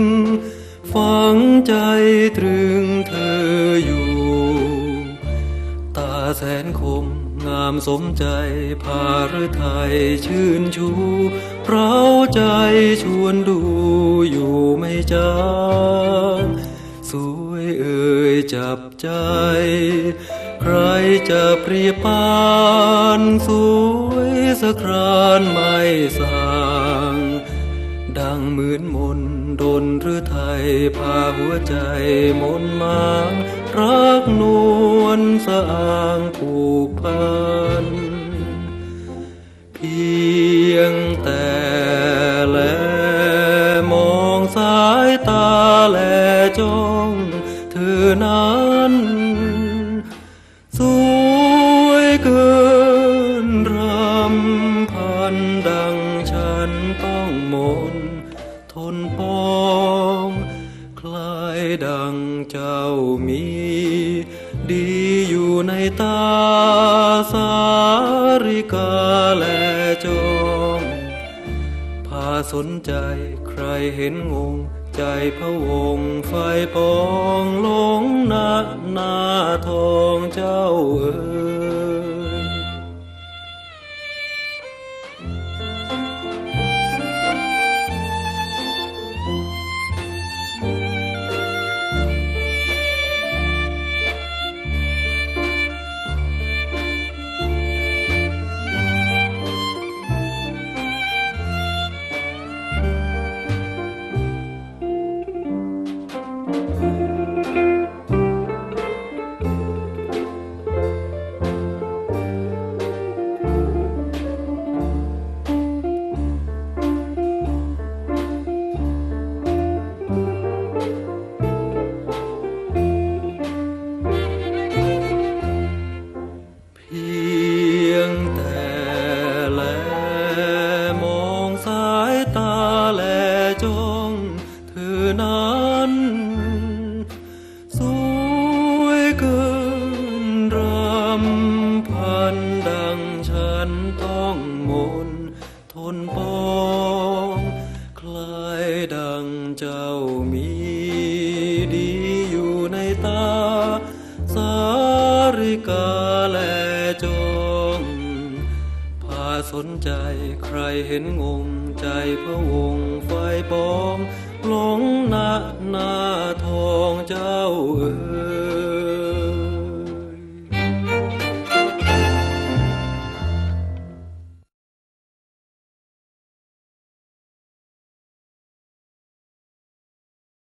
ง ฝังใจตรึงเธออยู่ ตาแสนคมงามสมใจพาฤทัยชื่นชูเราใจชวนดูอยู่ไม่จางสวยเอ่ยจับใจ ใครจะเปรียบปานสวยสะครานไม่สาง ดังเหมือนมนต์ดนหรือไทย พาหัวใจมนต์มางรักนวลสะอางผูกพัน ต้องมนทนปองคลายดังเจ้ามี ดีอยู่ในตาสาริกาและจงพาสนใจใครเห็นงงใจพระวงไฟปองลงหน้าหน้าทองเจ้าเอ๋ย เฉันต้องมนทนปองคลายดังเจ้ามีดีอยู่ในตา สาริกาและจงพาสนใจใครเห็นงงใจพระวง